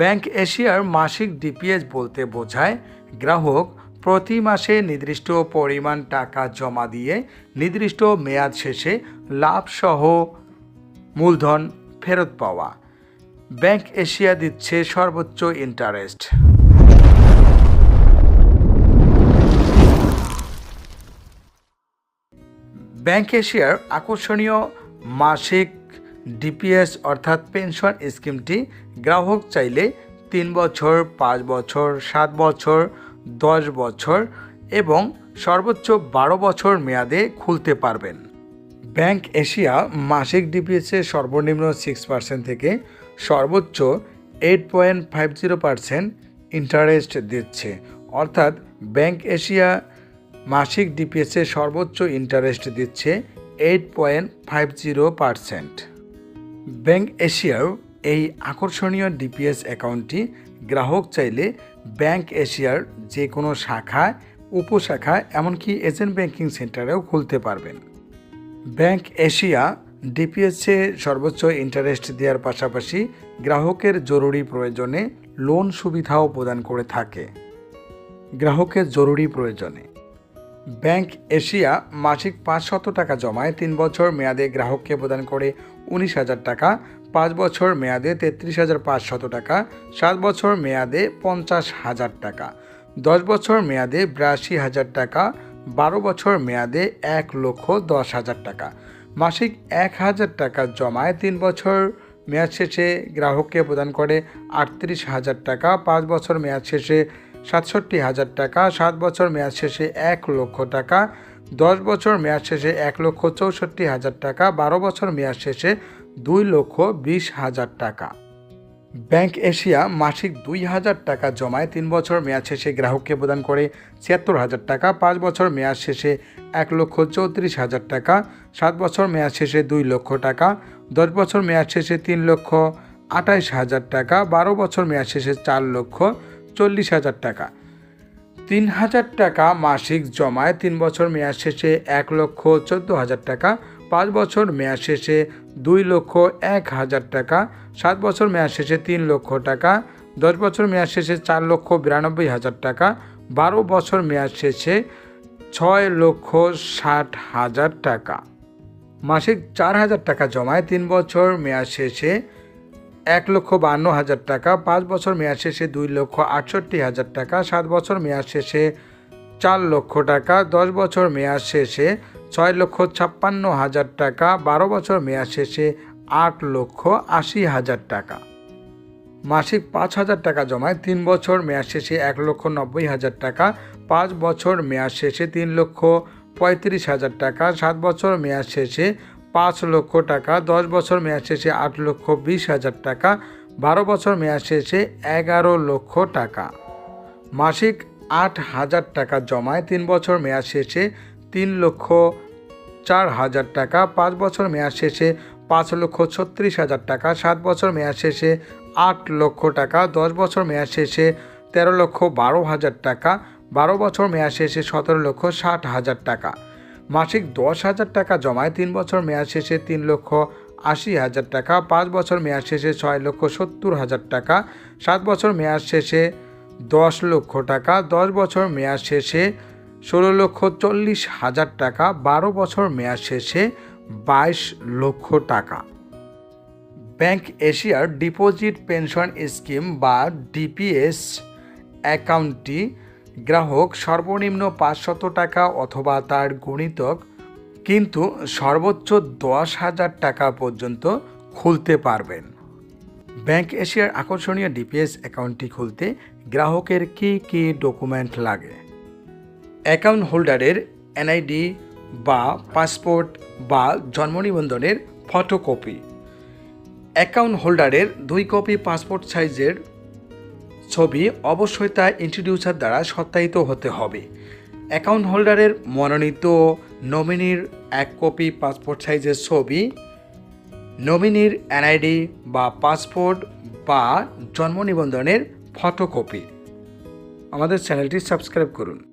Bank এশিয়ার মাসিক DPS বলতে বোঝায়, গ্রাহক প্রতি মাসে নির্দিষ্ট পরিমাণ টাকা জমা দিয়ে নির্দিষ্ট মেয়াদ শেষে লাভসহ মূলধন ফেরত পাওয়া। ব্যাংক এশিয়া দিচ্ছে সর্বোচ্চ ইন্টারেস্ট। ব্যাংক এশিয়ার আকর্ষণীয় মাসিক ডিপিএস অর্থাৎ পেনশন স্কিমটি গ্রাহক চাইলে তিন বছর, পাঁচ বছর, সাত বছর, দশ বছর এবং সর্বোচ্চ বারো বছর মেয়াদে খুলতে পারবেন। ব্যাংক এশিয়া মাসিক ডিপিএসে সর্বনিম্ন সিক্স পার্সেন্ট থেকে সর্বোচ্চ eight point five zero percent interest দিচ্ছে। অর্থাৎ ব্যাংক এশিয়া মাসিক ডিপিএসে সর্বোচ্চ ইন্টারেস্ট দিচ্ছে eight point five zero percent bank এশিয়ার এই আকর্ষণীয় ডিপিএস অ্যাকাউন্টটি গ্রাহক চাইলে ব্যাংক এশিয়ার যে কোনো শাখা, উপশাখা, এমনকি এজেন্ট ব্যাংকিং সেন্টারেও খুলতে পারবেন। ব্যাংক এশিয়া ডিপিএসে সর্বোচ্চ ইন্টারেস্ট দেওয়ার পাশাপাশি গ্রাহকের জরুরি প্রয়োজনে লোন সুবিধাও প্রদান করে থাকে। গ্রাহকের জরুরি প্রয়োজনে। ব্যাংক এশিয়া মাসিক পাঁচশত টাকা জমায় তিন বছর মেয়াদে গ্রাহককে প্রদান করে উনিশ হাজার টাকা, পাঁচ বছর মেয়াদে তেত্রিশ হাজার পাঁচশত টাকা, সাত বছর মেয়াদে পঞ্চাশ হাজার টাকা, দশ বছর মেয়াদে বিরাশি হাজার টাকা, বারো বছর মেয়াদে এক লক্ষ দশ হাজার টাকা। মাসিক এক হাজার টাকা জমায় তিন বছর মেয়াদ শেষে গ্রাহককে প্রদান করে আটত্রিশ হাজার টাকা, পাঁচ বছর মেয়াদ শেষে সাতষট্টি হাজার টাকা, সাত বছর মেয়াদ শেষে এক লক্ষ টাকা দশ বছর মেয়াদ শেষে এক লক্ষ চৌষট্টি হাজার টাকা, বারো বছর মেয়াদ শেষে দুই লক্ষ বিশ হাজার টাকা। ব্যাংক এশিয়া মাসিক দুই হাজার টাকা জমায়, তিন বছর মেয়াদ শেষে গ্রাহককে প্রদান করে ছিয়াত্তর হাজার টাকা, পাঁচ বছর মেয়াদ শেষে এক লক্ষ চৌত্রিশ হাজার টাকা, সাত বছর মেয়াদ শেষে দুই লক্ষ টাকা, দশ বছর মেয়াদ শেষে তিন লক্ষ আঠাইশ হাজার টাকা, বারো বছর মেয়াদ শেষে চার লক্ষ চল্লিশ হাজার টাকা। তিন হাজার টাকা মাসিক জমায় তিন বছর মেয়াদ শেষে এক লক্ষ চোদ্দ হাজার টাকা, পাঁচ বছর মেয়াদ শেষে দুই লক্ষ এক হাজার টাকা, সাত বছর মেয়াদ শেষে তিন লক্ষ টাকা, দশ বছর মেয়াদ শেষে চার লক্ষ বিরানব্বই হাজার টাকা, বারো বছর মেয়াদ শেষে ছয় লক্ষ ষাট হাজার টাকা। মাসিক চার হাজার টাকা জমায় তিন বছর মেয়াদ শেষে এক লক্ষ বান্ন হাজার টাকা, পাঁচ বছর মেয়াদ শেষে দুই লক্ষ আটষট্টি হাজার টাকা, সাত বছর মেয়াদ শেষে চার লক্ষ টাকা, দশ বছর মেয়াদ শেষে ছয় লক্ষ ছাপ্পান্ন হাজার টাকা, বারো বছর মেয়াদ শেষে আট লক্ষ আশি হাজার টাকা। মাসিক পাঁচ হাজার টাকা জমায়, তিন বছর মেয়াদ শেষে এক লক্ষ নব্বই হাজার টাকা, পাঁচ বছর মেয়াদ শেষে তিন লক্ষ পঁয়ত্রিশ হাজার টাকা, সাত বছর মেয়াদ শেষে পাঁচ লক্ষ টাকা, দশ বছর মেয়াদ শেষে আট লক্ষ বিশ হাজার টাকা, বারো বছর মেয়াদ শেষে এগারো লক্ষ টাকা। মাসিক আট হাজার টাকা জমায় তিন বছর মেয়াদ শেষে তিন লক্ষ চার হাজার টাকা, পাঁচ বছর মেয়াদ শেষে পাঁচ লক্ষ ছত্রিশ হাজার টাকা, সাত বছর মেয়াদ শেষে আট লক্ষ টাকা, দশ বছর মেয়াদ শেষে তেরো লক্ষ বারো হাজার টাকা, বারো বছর মেয়াদ শেষে সতেরো লক্ষ ষাট হাজার টাকা। মাসিক দশ হাজার টাকা জমায়, তিন বছর মেয়াদ শেষে তিন লক্ষ আশি হাজার টাকা, পাঁচ বছর মেয়াদ শেষে ছয় লক্ষ সত্তর হাজার টাকা, সাত বছর মেয়াদ শেষে দশ লক্ষ টাকা, দশ বছর মেয়াদ শেষে ষোলো লক্ষ চল্লিশ হাজার টাকা, বারো বছর মেয়াদ শেষে বাইশ লক্ষ টাকা। ব্যাংক এশিয়ার ডিপোজিট পেনশন স্কিম বা ডিপিএস অ্যাকাউন্টটি গ্রাহক সর্বনিম্ন পাঁচশত টাকা অথবা তার গুণিতক কিন্তু সর্বোচ্চ দশ হাজার টাকা পর্যন্ত খুলতে পারবেন। ব্যাংক এশিয়ার আকর্ষণীয় ডিপিএস অ্যাকাউন্টটি খুলতে গ্রাহকের কী কী ডকুমেন্ট লাগে? অ্যাকাউন্ট হোল্ডারের এনআইডি বা পাসপোর্ট বা জন্ম নিবন্ধনের ফটোকপি। অ্যাকাউন্ট হোল্ডারের দুই কপি পাসপোর্ট সাইজের ছবি অবশ্যই তা ইন্ট্রোডিউসার দ্বারা সত্যায়িত হতে হবে। অ্যাকাউন্ট হোল্ডারের মনোনীত নমিনির এক কপি পাসপোর্ট সাইজের ছবি নমিনির এনআইডি বা পাসপোর্ট বা জন্ম নিবন্ধনের ফটোকপি আমাদের চ্যানেলটি সাবস্ক্রাইব করুন।